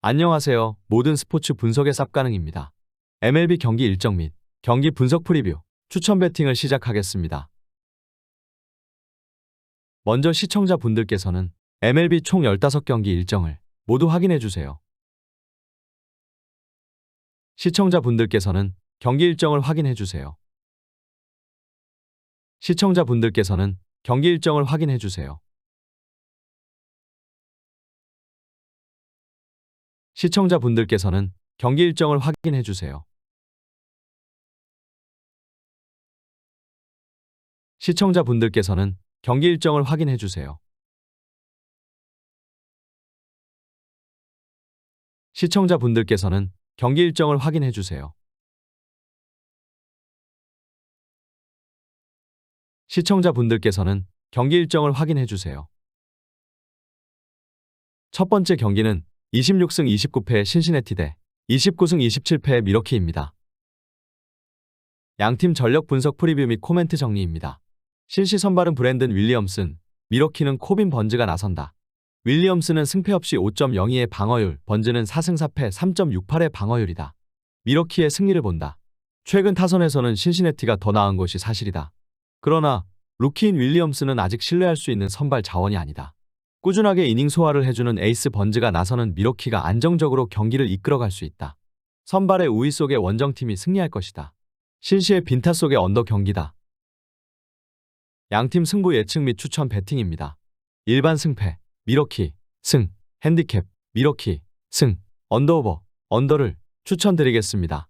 안녕하세요. 모든 스포츠 분석의 쌉가능입니다. MLB 경기 일정 및 경기 분석 프리뷰, 추천 배팅을 시작하겠습니다. 먼저 시청자분들께서는 MLB 총 15경기 일정을 모두 확인해 주세요. 시청자분들께서는 경기 일정을 확인해 주세요. 시청자분들께서는 경기 일정을 확인해 주세요. 시청자분들께서는 경기 일정을 확인해 주세요. 시청자분들께서는 경기 일정을 확인해 주세요. 시청자분들께서는 경기 일정을 확인해 주세요. 시청자분들께서는 경기 일정을 확인해 주세요. 첫 번째 경기는 26승 29패 신시내티 대 29승 27패 미러키입니다. 양팀 전력 분석 프리뷰 및 코멘트 정리입니다. 신시 선발은 브랜든 윌리엄슨, 미러키는 코빈 번즈가 나선다. 윌리엄스는 승패 없이 5.02의 방어율, 번즈는 4승 4패 3.68의 방어율이다. 미러키의 승리를 본다. 최근 타선에서는 신시내티가 더 나은 것이 사실이다. 그러나 루키인 윌리엄스는 아직 신뢰할 수 있는 선발 자원이 아니다. 꾸준하게 이닝 소화를 해주는 에이스 번즈가 나서는 미러키가 안정적으로 경기를 이끌어갈 수 있다. 선발의 우위 속에 원정팀이 승리할 것이다. 신시의 빈타 속의 언더 경기다. 양팀 승부 예측 및 추천 배팅입니다. 일반 승패, 미러키, 승, 핸디캡, 미러키, 승, 언더오버, 언더를 추천드리겠습니다.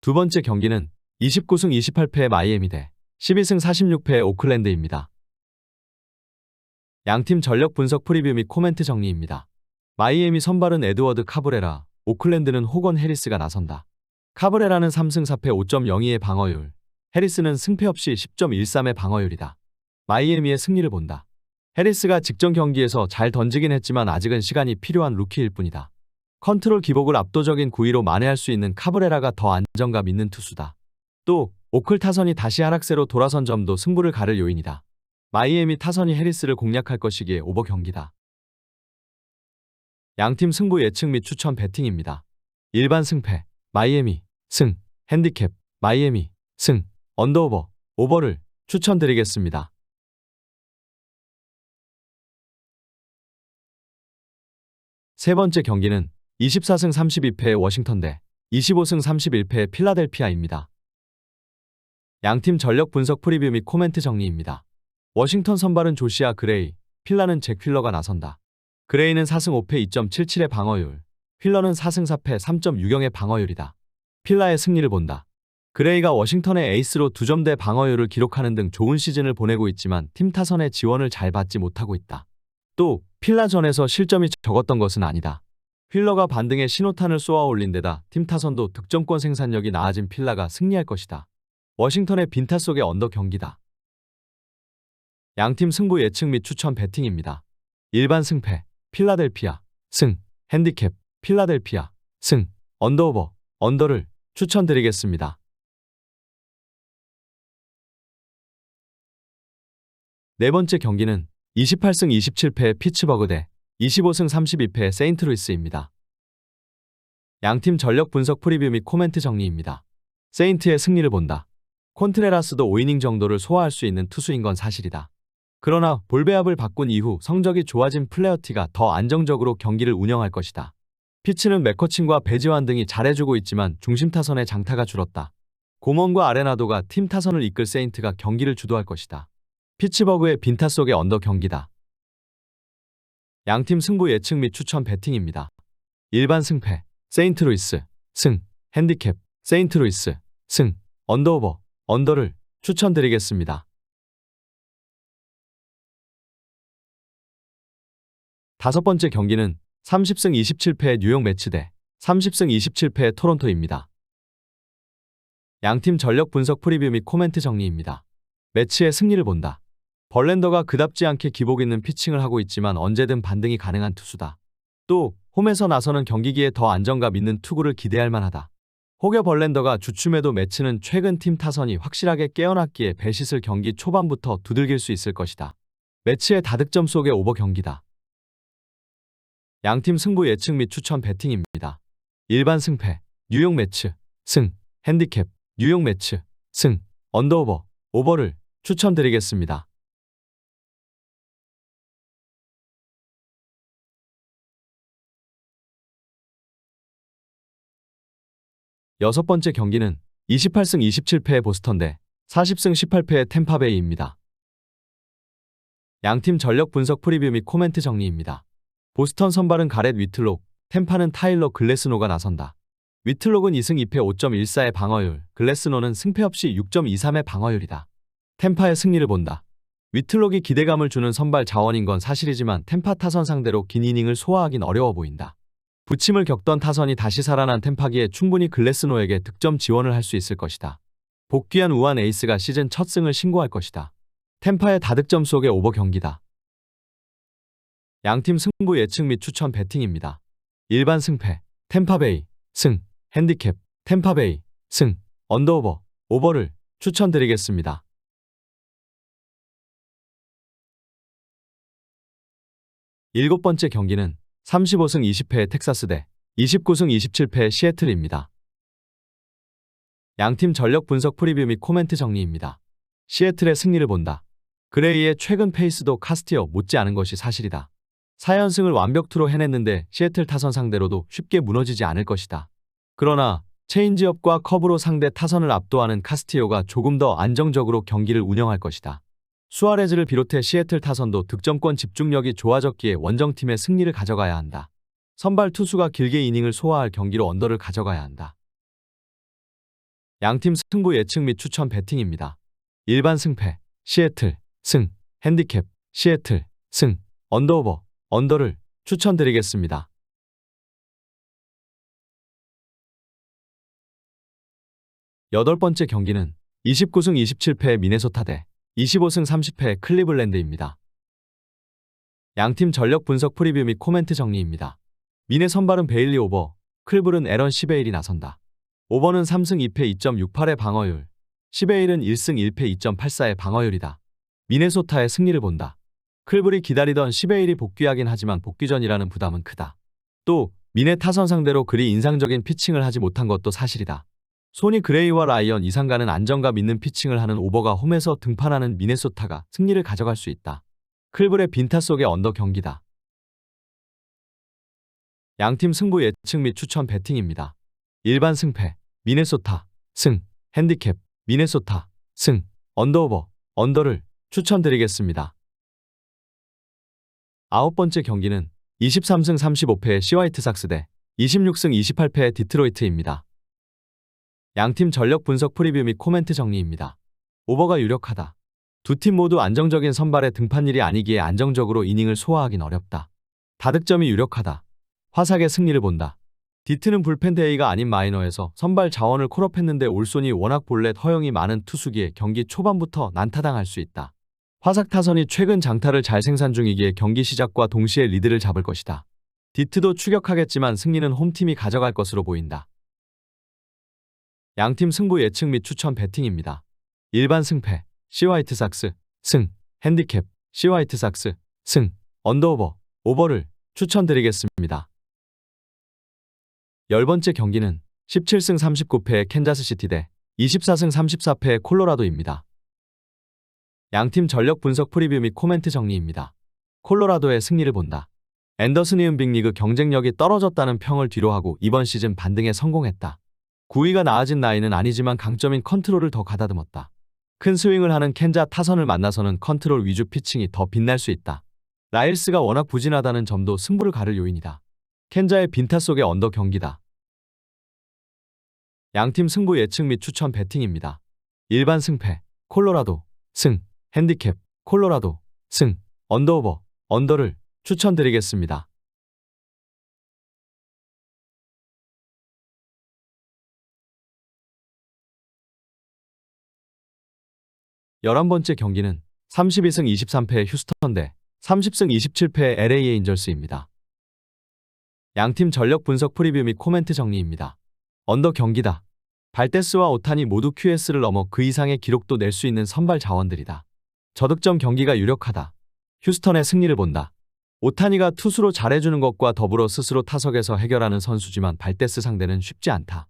두 번째 경기는 29승 28패의 마이애미 대 12승 46패의 오클랜드입니다. 양팀 전력 분석 프리뷰 및 코멘트 정리입니다. 마이애미 선발은 에드워드 카브레라, 오클랜드는 호건 해리스가 나선다. 카브레라는 3승 4패 5.02의 방어율, 해리스는 승패 없이 10.13의 방어율이다. 마이애미의 승리를 본다. 해리스가 직전 경기에서 잘 던지긴 했지만 아직은 시간이 필요한 루키일 뿐이다. 컨트롤 기복을 압도적인 구위로 만회할 수 있는 카브레라가 더 안정감 있는 투수다. 또 오클 타선이 다시 하락세로 돌아선 점도 승부를 가를 요인이다. 마이애미 타선이 해리스를 공략할 것이기에 오버 경기다. 양팀 승부 예측 및 추천 배팅입니다. 일반 승패, 마이애미, 승, 핸디캡, 마이애미, 승, 언더오버, 오버를 추천드리겠습니다. 세 번째 경기는 24승 32패의 워싱턴 대 25승 31패의 필라델피아입니다. 양팀 전력 분석 프리뷰 및 코멘트 정리입니다. 워싱턴 선발은 조시아 그레이, 필라는 잭 휠러가 나선다. 그레이는 4승 5패 2.77의 방어율, 휠러는 4승 4패 3.60의 방어율이다. 필라의 승리를 본다. 그레이가 워싱턴의 에이스로 2점대 방어율을 기록하는 등 좋은 시즌을 보내고 있지만 팀 타선의 지원을 잘 받지 못하고 있다. 또 필라전에서 실점이 적었던 것은 아니다. 휠러가 반등에 신호탄을 쏘아 올린 데다 팀 타선도 득점권 생산력이 나아진 필라가 승리할 것이다. 워싱턴의 빈타 속의 언더 경기다. 양팀 승부 예측 및 추천 배팅입니다. 일반 승패, 필라델피아, 승, 핸디캡, 필라델피아, 승, 언더오버, 언더를 추천드리겠습니다. 네 번째 경기는 28승 27패의 피츠버그 대 25승 32패의 세인트루이스입니다. 양팀 전력 분석 프리뷰 및 코멘트 정리입니다. 세인트의 승리를 본다. 콘트레라스도 5이닝 정도를 소화할 수 있는 투수인 건 사실이다. 그러나 볼배압을 바꾼 이후 성적이 좋아진 플레어티가 더 안정적으로 경기를 운영할 것이다. 피치는 맥커친과 배지환 등이 잘해주고 있지만 중심 타선의 장타가 줄었다. 고먼과 아레나도가 팀 타선을 이끌 세인트가 경기를 주도할 것이다. 피츠버그의 빈타 속의 언더 경기다. 양팀 승부 예측 및 추천 배팅입니다. 일반 승패, 세인트루이스, 승, 핸디캡, 세인트루이스, 승, 언더오버, 언더를 추천드리겠습니다. 다섯 번째 경기는 30승 27패의 뉴욕 매치 대 30승 27패의 토론토입니다. 양팀 전력 분석 프리뷰 및 코멘트 정리입니다. 매치의 승리를 본다. 벌렌더가 그답지 않게 기복 있는 피칭을 하고 있지만 언제든 반등이 가능한 투수다. 또 홈에서 나서는 경기기에 더 안정감 있는 투구를 기대할 만하다. 혹여 벌렌더가 주춤해도 매치는 최근 팀 타선이 확실하게 깨어났기에 배시슬 경기 초반부터 두들길 수 있을 것이다. 매치의 다득점 속의 오버 경기다. 양팀 승부 예측 및 추천 배팅입니다. 일반 승패, 뉴욕 매치, 승, 핸디캡, 뉴욕 매치, 승, 언더오버, 오버를 추천드리겠습니다. 여섯 번째 경기는 28승 27패의 보스턴 대 40승 18패의 템파베이입니다. 양팀 전력 분석 프리뷰 및 코멘트 정리입니다. 보스턴 선발은 가렛 위틀록, 템파는 타일러 글래스노가 나선다. 위틀록은 2승 2패 5.14의 방어율, 글래스노는 승패 없이 6.23의 방어율이다. 템파의 승리를 본다. 위틀록이 기대감을 주는 선발 자원인 건 사실이지만 템파 타선 상대로 긴 이닝을 소화하긴 어려워 보인다. 부침을 겪던 타선이 다시 살아난 템파기에 충분히 글래스노에게 득점 지원을 할 수 있을 것이다. 복귀한 우한 에이스가 시즌 첫 승을 신고할 것이다. 템파의 다득점 속의 오버 경기다. 양팀 승부 예측 및 추천 배팅입니다. 일반 승패, 템파베이, 승, 핸디캡, 템파베이, 승, 언더오버, 오버를 추천드리겠습니다. 일곱 번째 경기는 35승 20패의 텍사스 대 29승 27패의 시애틀입니다. 양팀 전력 분석 프리뷰 및 코멘트 정리입니다. 시애틀의 승리를 본다. 그레이의 최근 페이스도 카스티어 못지않은 것이 사실이다. 4연승을 완벽투로 해냈는데 시애틀 타선 상대로도 쉽게 무너지지 않을 것이다. 그러나 체인지업과 커브로 상대 타선을 압도하는 카스티오가 조금 더 안정적으로 경기를 운영할 것이다. 수아레즈를 비롯해 시애틀 타선도 득점권 집중력이 좋아졌기에 원정팀의 승리를 가져가야 한다. 선발 투수가 길게 이닝을 소화할 경기로 언더를 가져가야 한다. 양팀 승부 예측 및 추천 배팅입니다. 일반 승패, 시애틀, 승, 핸디캡, 시애틀, 승, 언더오버, 언더를 추천드리겠습니다. 여덟 번째 경기는 29승 27패의 미네소타 대 25승 30패의 클리블랜드입니다. 양팀 전력 분석 프리뷰 및 코멘트 정리입니다. 미네 선발은 베일리 오버, 클블은 에런 시베일이 나선다. 오버는 3승 2패 2.68의 방어율, 시베일은 1승 1패 2.84의 방어율이다. 미네소타의 승리를 본다. 클블이 기다리던 시베일이 복귀하긴 하지만 복귀 전이라는 부담은 크다. 또 미네 타선 상대로 그리 인상적인 피칭을 하지 못한 것도 사실이다. 소니 그레이와 라이언 이상가는 안정감 있는 피칭을 하는 오버가 홈에서 등판하는 미네소타가 승리를 가져갈 수 있다. 클블의 빈타 속의 언더 경기다. 양팀 승부 예측 및 추천 배팅입니다. 일반 승패, 미네소타, 승, 핸디캡, 미네소타, 승, 언더오버, 언더를 추천드리겠습니다. 아홉 번째 경기는 23승 35패의 시화이트삭스 대 26승 28패의 디트로이트입니다. 양팀 전력 분석 프리뷰 및 코멘트 정리입니다. 오버가 유력하다. 두 팀 모두 안정적인 선발의 등판일이 아니기에 안정적으로 이닝을 소화하긴 어렵다. 다득점이 유력하다. 화삭의 승리를 본다. 디트는 불펜 데이가 아닌 마이너에서 선발 자원을 콜업했는데 올손이 워낙 볼넷 허용이 많은 투수기에 경기 초반부터 난타당할 수 있다. 화삭 타선이 최근 장타를 잘 생산 중이기에 경기 시작과 동시에 리드를 잡을 것이다. 디트도 추격하겠지만 승리는 홈팀이 가져갈 것으로 보인다. 양팀 승부 예측 및 추천 배팅입니다. 일반 승패, 시 화이트삭스, 승, 핸디캡, 시 화이트삭스, 승, 언더오버, 오버를 추천드리겠습니다. 열 번째 경기는 17승 39패의 캔자스시티 대 24승 34패의 콜로라도입니다. 양팀 전력 분석 프리뷰 및 코멘트 정리입니다. 콜로라도의 승리를 본다. 앤더슨이 은 빅리그 경쟁력이 떨어졌다는 평을 뒤로하고 이번 시즌 반등에 성공했다. 구위가 나아진 나이는 아니지만 강점인 컨트롤을 더 가다듬었다. 큰 스윙을 하는 켄자 타선을 만나서는 컨트롤 위주 피칭이 더 빛날 수 있다. 라일스가 워낙 부진하다는 점도 승부를 가를 요인이다. 켄자의 빈타 속의 언더 경기다. 양팀 승부 예측 및 추천 배팅입니다. 일반 승패, 콜로라도, 승, 핸디캡, 콜로라도, 승, 언더오버, 언더를 추천드리겠습니다. 열한 번째 경기는 32승 23패의 휴스턴 대 30승 27패의 LA 에인절스입니다. 양팀 전력 분석 프리뷰 및 코멘트 정리입니다. 언더 경기다. 발데스와 오탄이 모두 QS를 넘어 그 이상의 기록도 낼 수 있는 선발 자원들이다. 저득점 경기가 유력하다. 휴스턴의 승리를 본다. 오타니가 투수로 잘해주는 것과 더불어 스스로 타석에서 해결하는 선수지만 발데스 상대는 쉽지 않다.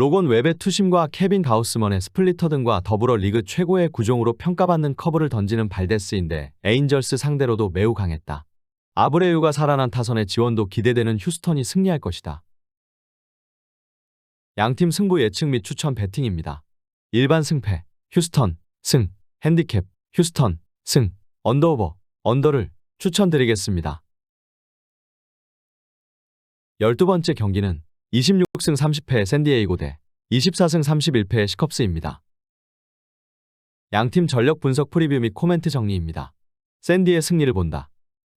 로건 웹의 투심과 케빈 가우스먼의 스플리터 등과 더불어 리그 최고의 구종으로 평가받는 커브를 던지는 발데스인데 에인절스 상대로도 매우 강했다. 아브레유가 살아난 타선의 지원도 기대되는 휴스턴이 승리할 것이다. 양팀 승부 예측 및 추천 배팅입니다. 일반 승패, 휴스턴, 승, 핸디캡, 휴스턴, 승, 언더오버, 언더를 추천드리겠습니다. 12번째 경기는 26승 30패 샌디에이고 대 24승 31패 시컵스입니다. 양팀 전력 분석 프리뷰 및 코멘트 정리입니다. 샌디의 승리를 본다.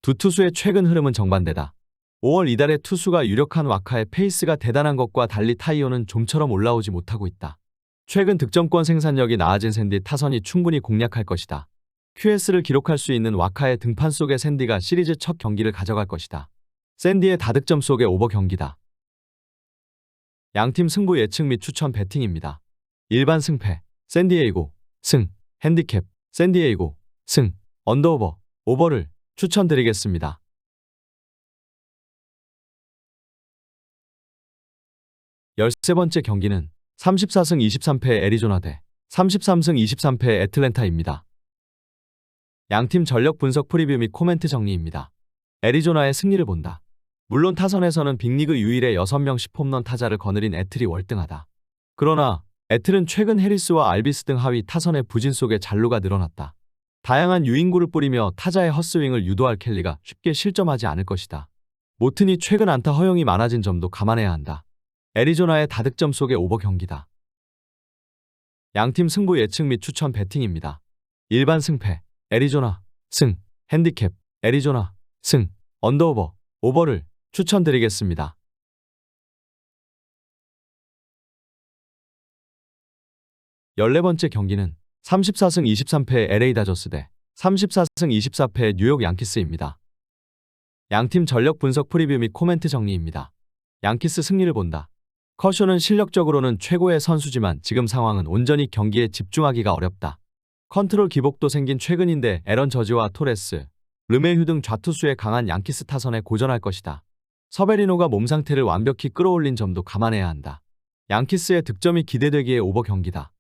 두 투수의 최근 흐름은 정반대다. 5월 이달에 투수가 유력한 와카의 페이스가 대단한 것과 달리 타이오는 좀처럼 올라오지 못하고 있다. 최근 득점권 생산력이 나아진 샌디 타선이 충분히 공략할 것이다. QS를 기록할 수 있는 와카의 등판 속에 샌디가 시리즈 첫 경기를 가져갈 것이다. 샌디의 다득점 속의 오버 경기다. 양팀 승부 예측 및 추천 배팅입니다. 일반 승패, 샌디에이고, 승, 핸디캡, 샌디에이고, 승, 언더오버, 오버를 추천드리겠습니다. 열세 번째 경기는 34승 23패 애리조나 대 33승 23패 애틀랜타입니다. 양팀 전력 분석 프리뷰 및 코멘트 정리입니다. 애리조나의 승리를 본다. 물론 타선에서는 빅리그 유일의 6명 10홈런 타자를 거느린 애틀이 월등하다. 그러나 애틀은 최근 해리스와 알비스 등 하위 타선의 부진 속에 잔루가 늘어났다. 다양한 유인구를 뿌리며 타자의 헛스윙을 유도할 켈리가 쉽게 실점하지 않을 것이다. 모튼이 최근 안타 허용이 많아진 점도 감안해야 한다. 애리조나의 다득점 속의 오버 경기다. 양팀 승부 예측 및 추천 배팅입니다. 일반 승패, 애리조나, 승, 핸디캡, 애리조나, 승, 언더오버, 오버를 추천드리겠습니다. 열네 번째 경기는 34승 23패 LA 다저스 대 34승 24패 뉴욕 양키스입니다. 양팀 전력 분석 프리뷰 및 코멘트 정리입니다. 양키스 승리를 본다. 커쇼는 실력적으로는 최고의 선수지만 지금 상황은 온전히 경기에 집중하기가 어렵다. 컨트롤 기복도 생긴 최근인데 에런 저지와 토레스, 르메휴 등 좌투수의 강한 양키스 타선에 고전할 것이다. 서베리노가 몸 상태를 완벽히 끌어올린 점도 감안해야 한다. 양키스의 득점이 기대되기에 오버 경기다.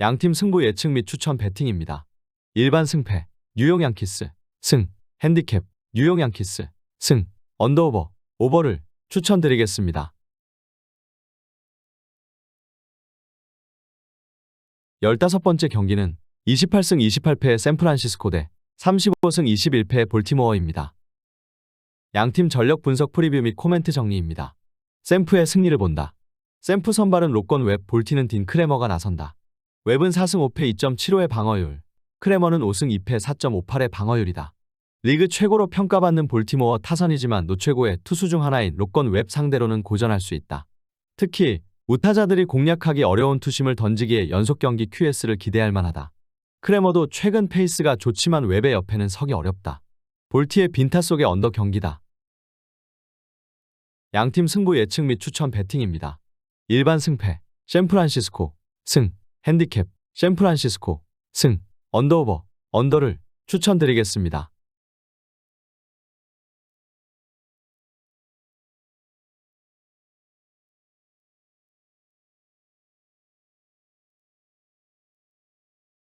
양팀 승부 예측 및 추천 배팅입니다. 일반 승패, 뉴욕 양키스, 승, 핸디캡, 뉴욕 양키스, 승, 언더오버, 오버를 추천드리겠습니다. 열다섯 번째 경기는 28승 28패 샌프란시스코 대 35승 21패 볼티모어입니다. 양팀 전력 분석 프리뷰 및 코멘트 정리입니다. 샘프의 승리를 본다. 샘프 선발은 로건 웹, 볼티는 딘 크레머가 나선다. 웹은 4승 5패 2.75의 방어율, 크레머는 5승 2패 4.58의 방어율이다. 리그 최고로 평가받는 볼티모어 타선이지만 노최고의 투수 중 하나인 로건 웹 상대로는 고전할 수 있다. 특히 우타자들이 공략하기 어려운 투심을 던지기에 연속 경기 QS를 기대할 만하다. 크레머도 최근 페이스가 좋지만 웹의 옆에는 서기 어렵다. 볼티의 빈타 속의 언더 경기다. 양팀 승부 예측 및 추천 배팅입니다. 일반 승패, 샌프란시스코, 승, 핸디캡, 샌프란시스코, 승, 언더오버, 언더를 추천드리겠습니다.